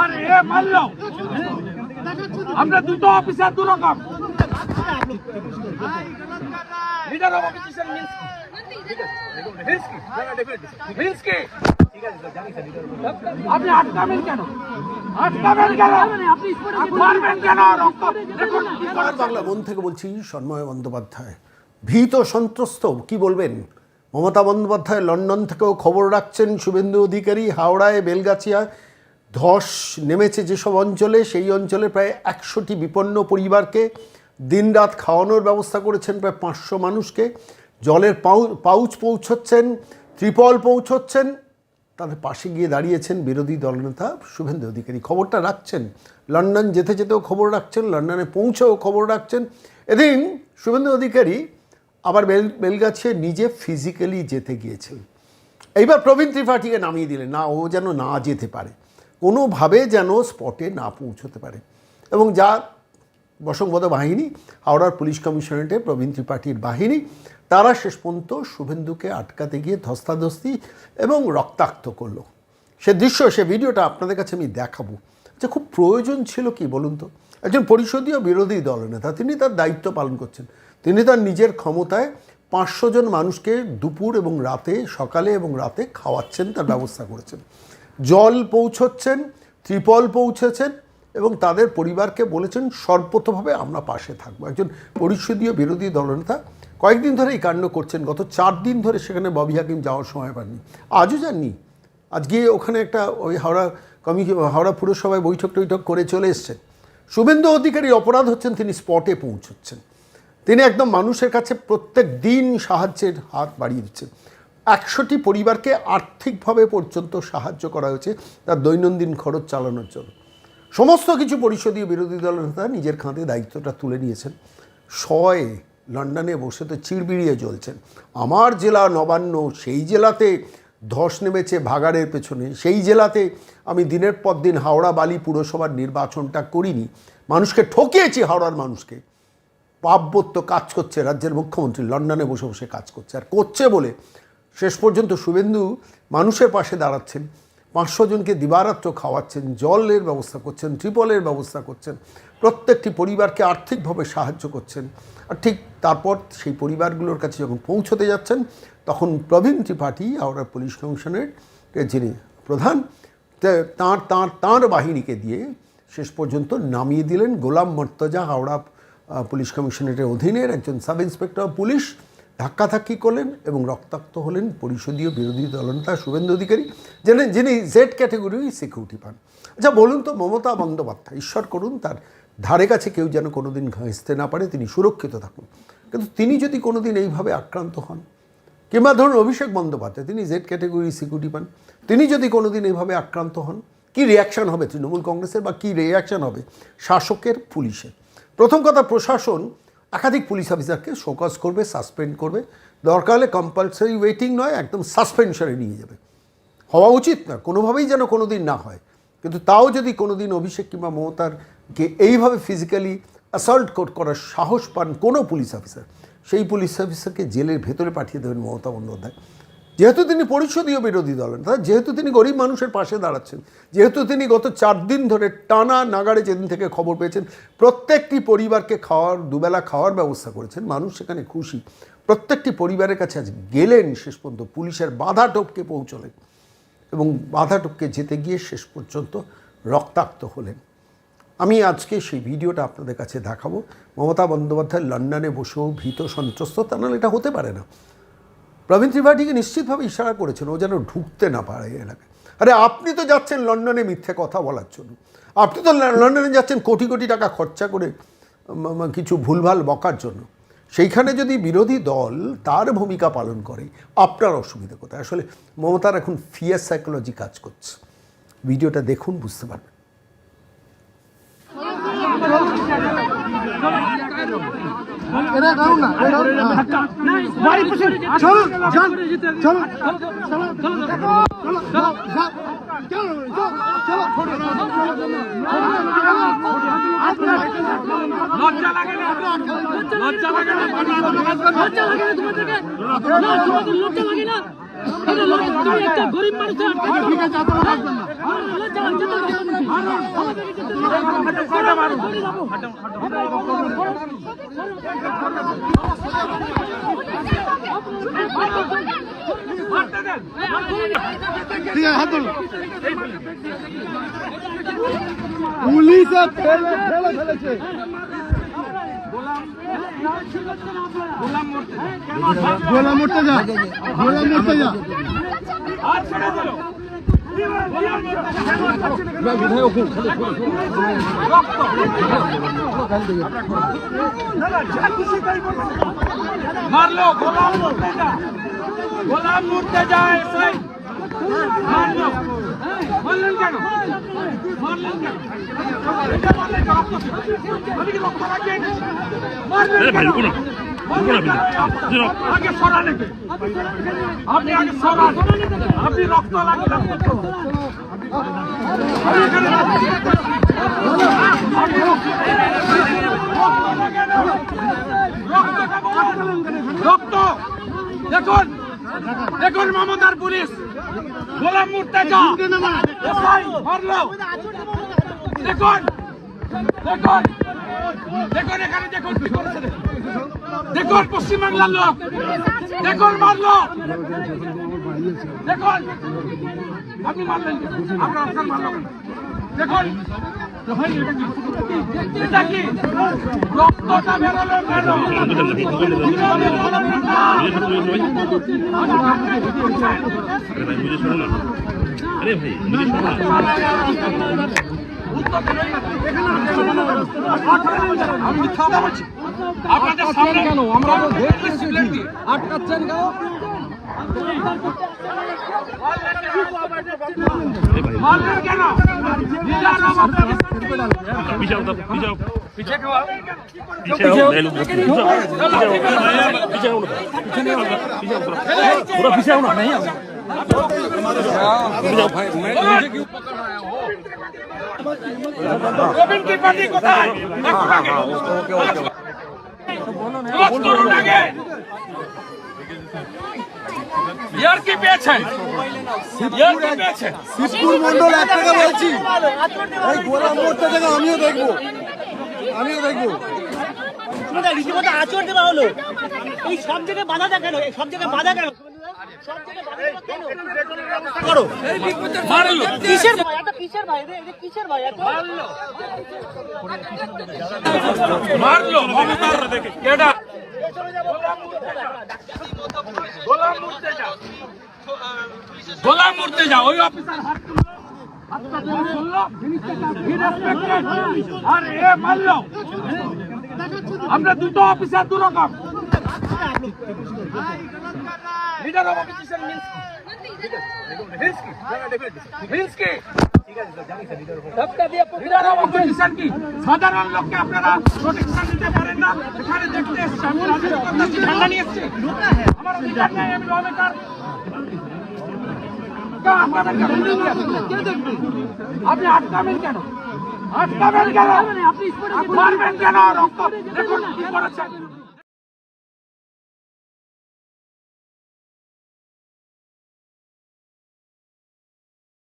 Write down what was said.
আর, এ মারলো আমরা দুটো অফিসার, দু রকম। আপনি আটকাবেন কেন? আটকাবেন কেন? মারবেন কেন? বাংলা মন থেকে বলছি, সন্ময় বন্দ্যোপাধ্যায়। ভীত সন্ত্রস্ত, কি বলবেন? মমতা বন্দ্যোপাধ্যায় লন্ডন থেকেও খবর রাখছেন শুভেন্দু অধিকারী, হাওড়ায় বেলগাছিয়া ধস নেমেছে যেসব অঞ্চলে, সেই অঞ্চলে প্রায় একশোটি বিপন্ন পরিবারকে দিনরাত খাওয়ানোর ব্যবস্থা করেছেন প্রায় পাঁচশো মানুষকে। জলের পাউ, পাউচ পৌঁছচ্ছেন, ত্রিপল পৌঁছচ্ছেন। তাদের পাশে গিয়ে দাঁড়িয়েছেন বিরোধী দলনেতা শুভেন্দু অধিকারী। খবরটা রাখছেন। লন্ডন যেতে যেতেও খবর রাখছেন, লন্ডনে পৌঁছেও খবর রাখছেন। এদিন শুভেন্দু অধিকারী আবার বেল বেলগাছে নিজে ফিজিক্যালি যেতে গিয়েছিলেন এইবার প্রবীণ ত্রিপাঠীকে নামিয়ে দিলেন। না, ও যেন না যেতে পারে। কোনোভাবে যেন স্পটে না পৌঁছতে পারে। এবং যা বসংবদ বাহিনী, হাওড়ার পুলিশ কমিশনারেটে প্রবীণ ত্রিপাঠীর বাহিনী, তারা শেষ পর্যন্ত শুভেন্দুকে আটকাতে গিয়ে ধস্তাধস্তি এবং রক্তাক্ত করল। সে দৃশ্য, সে ভিডিওটা আপনাদের কাছে আমি দেখাবো যে খুব প্রয়োজন ছিল কি বলুন তো? একজন পরিষদীয় বিরোধী দলনেতা তিনি তার দায়িত্ব পালন করছেন। তিনি তার নিজের ক্ষমতায় পাঁচশো জন মানুষকে দুপুর এবং রাতে, সকালে এবং রাতে খাওয়াচ্ছেন, তার ব্যবস্থা করেছেন। জল পৌঁছচ্ছেন, ত্রিপল পৌঁছেছেন এবং তাদের পরিবারকে বলেছেন, সর্বতভাবে আমরা পাশে থাকব। একজন পরিষদীয় বিরোধী দলনেতা কয়েকদিন ধরে এই কাণ্ড করছেন, গত চার দিন ধরে সেখানে ববি হাকিম যাওয়ার সময় পাননি। আজও যাননি। আজকে ওখানে একটা ওই হাওড়া কমিটি, হাওড়া পুরসভায় বৈঠক টৈঠক করে চলে এসছেন। শুভেন্দু অধিকারীর অপরাধ হচ্ছেন, তিনি স্পটে পৌঁছচ্ছেন। তিনি একদম মানুষের কাছে প্রত্যেক দিন সাহায্যের হাত বাড়িয়ে দিচ্ছেন। একশোটি পরিবারকে আর্থিকভাবে পর্যন্ত সাহায্য করা হয়েছে তার দৈনন্দিন খরচ চালানোর জন্য। সমস্ত কিছু পরিষদীয় বিরোধী দলের নেতা নিজের খাঁতে দায়িত্বটা তুলে নিয়েছেন। শয়ে লন্ডনে বসে তো চিড়বিড়িয়ে জ্বলছেন। আমার জেলা নবান্ন, সেই জেলাতে ধস নেমেছে ভাগাড়ের পেছনে, সেই জেলাতে আমি দিনের পর দিন হাওড়া বালি পুরসভার নির্বাচনটা করিনি। মানুষকে ঠকিয়েছি হাওড়ার মানুষকে। পাপবত্য কাজ করছে রাজ্যের মুখ্যমন্ত্রী, লন্ডনে বসে বসে কাজ করছে। আর করছে বলে শেষ পর্যন্ত শুভেন্দু মানুষের পাশে দাঁড়াচ্ছেন। পাঁচশো জনকে দিবারাত্র খাওয়াচ্ছেন, জলের ব্যবস্থা করছেন ট্রিপলের ব্যবস্থা করছেন, প্রত্যেকটি পরিবারকে আর্থিকভাবে সাহায্য করছেন। আর ঠিক তারপর সেই পরিবারগুলোর কাছে যখন পৌঁছতে যাচ্ছেন, তখন প্রবীণ ত্রিপাঠী, হাওড়া পুলিশ কমিশনের যিনি প্রধান তাঁর তাঁর তাঁর বাহিনীকে দিয়ে শেষ পর্যন্ত নামিয়ে দিলেন গোলাম মর্তজা, হাওড়া পুলিশ কমিশনারের অধীনের একজন সাব ইন্সপেক্টর পুলিশ। ধাক্কাধাক্কি করলেন এবং রক্তাক্ত হলেন পরিষদীয় বিরোধী দলনেতা শুভেন্দু অধিকারী, যিনি যিনি জেড ক্যাটেগরি সিকিউরিটি পান। আচ্ছা বলুন তো, মমতা বন্দ্যোপাধ্যায়, ঈশ্বর করুন, তার ধারে কাছে কেউ যেন কোনোদিন ঘেঁষতে না পারে, তিনি সুরক্ষিত থাকুন। কিন্তু তিনি যদি কোনোদিন এইভাবে আক্রান্ত হন, কিংবা ধরুন অভিষেক বন্দ্যোপাধ্যায়, তিনি জেড ক্যাটেগরি সিকিউরিটি পান, তিনি যদি কোনোদিন এইভাবে আক্রান্ত হন, কি রিয়াকশান হবে তৃণমূল কংগ্রেসের বা কি রিয়াকশন হবে শাসকের পুলিশের? প্রথম কথা, প্রশাসন একাধিক পুলিশ অফিসারকে শোকজ করবে সাসপেন্ড করবে। দরকার হলে কম্পালসারি ওয়েটিং নয়, একদম সাসপেনশনে নিয়ে যাবে। হওয়া উচিত না, কোনোভাবেই যেন কোনো দিন না হয়। কিন্তু তাও যদি কোনো দিন অভিষেক কিংবা মমতারকে এইভাবে ফিজিক্যালি অ্যাসল্ট করার সাহস পান কোনো পুলিশ অফিসার সেই পুলিশ অফিসারকে জেলের ভেতরে পাঠিয়ে দেবেন মমতা বন্দ্যোপাধ্যায়। যেহেতু তিনি পরিষদীয় বিরোধী দলেন তা যেহেতু তিনি গরিব মানুষের পাশে দাঁড়াচ্ছেন, যেহেতু তিনি গত চার দিন ধরে টানা নাগাড়ে যেদিন থেকে খবর পেয়েছেন, প্রত্যেকটি পরিবারকে খাওয়ার, দুবেলা খাওয়ার ব্যবস্থা করেছেন, মানুষ সেখানে খুশি। প্রত্যেকটি পরিবারের কাছে আজ গেলেন, শেষ পর্যন্ত পুলিশের বাধা টপকে পৌঁছলেন এবং বাধা টপকে যেতে গিয়ে শেষ পর্যন্ত রক্তাক্ত হলেন। আমি আজকে সেই ভিডিওটা আপনাদের কাছে দেখাবো। মমতা বন্দ্যোপাধ্যায় লন্ডনে বসেও ভীত সন্ত্রস্ত, তা এটা হতে পারে না। প্রবীণ ত্রিপাঠীকে নিশ্চিতভাবে ইশারা করেছেন, ও যেন ঢুকতে না পারে এলাকায়। আরে, আপনি তো যাচ্ছেন লন্ডনে মিথ্যে কথা বলার জন্য। আপনি তো লন্ডনে যাচ্ছেন কোটি কোটি টাকা খরচা করে কিছু ভুলভাল বকার জন্য। সেইখানে যদি বিরোধী দল তার ভূমিকা পালন করে, আপনার অসুবিধা কোথায়? আসলে মমতার এখন ফিয়ার সাইকোলজি কাজ করছে। ভিডিওটা দেখুন, বুঝতে পারবেন। এটা কারণ না এটা বাড়ি পিছন চলো চলো চলো চলো চলো লজ্জা লাগে না? লজ্জা লাগে না? লজ্জা লাগে না তোমাদেরকে না তোমাদের লজ্জা লাগে না? গরিব মানুষের আটকে ঠিক আছে হাত ধরুন পুলিশে ফেলে ফেলে ফেলেছে। গোলা মরতে যা গোলা মরতে যা মারলো, গোলাম মরতে যা গোলাম মরতে যা এসে মারলো। মারলেন কেন? মারলেন কেন? এটা কেন? আমি কি? মারলেন কেন? আগে সরান আপনি আগে সরান আপনি। রক্ত। রক্ত। দেখুন। দেখুন মমতার পুলিশ। গোলাম মুর্তেজা মারলো। দেখুন। দেখুন। দেখুন এখানে, দেখুন কি করেছে। দেখুন। দেখুন পশ্চিমবাংলার লোক। দেখুন মারলো। দেখুন। আপনি মারলেন? আপনার মারলো কেন? আরে ভাই আমি মিথ্যা কেন আমরা আটকাচ্ছেন কেন? पीछे पीछे पीछे क्यों आओ पीछे आओ ले लो पीछे पीछे आओ पीछे आओ पूरा पीछे आओ ना नहीं आओ पीछे आओ भाई मैं मुझे क्यों पकड़ आया हो गोविंद की पार्टी को था ओके ओके बोलो ना बोलो ना ইয়ার কি পেয়েছেন ইয়ার কি পেয়েছেন শিবপুর মন্ডল এক টাকা বলছি এই গোলা মরতে থেকে আমিও দেখব আমিও দেখব শুনুন রীতিমতো আচরণ দেওয়া হলো এই সব জায়গায় বাধা এই সব জায়গায় বাধা কেন মারলো মমতার কেডা গোলাম মুর্তে যা গোলাম মুর্তে যা ওই অফিসার হাত তুললো হাতটা ধরে বলল he respected আর এ মারলো আমরা দুটো অফিসার দু রকম leader of opposition means means সাধারণ লোককে আপনারা প্রোটেকশন দিতে পারেন না। এখানে দেখতে এসছি আমি রাজনীতি করতেছি নিয়ে এসছি। আমার অধিকার নেই আমি লবেকার আপনি আটকাবেন কেন? আটকাবেন কেন? মারবেন কেন? রক্ত দেখুন কি করেছেন।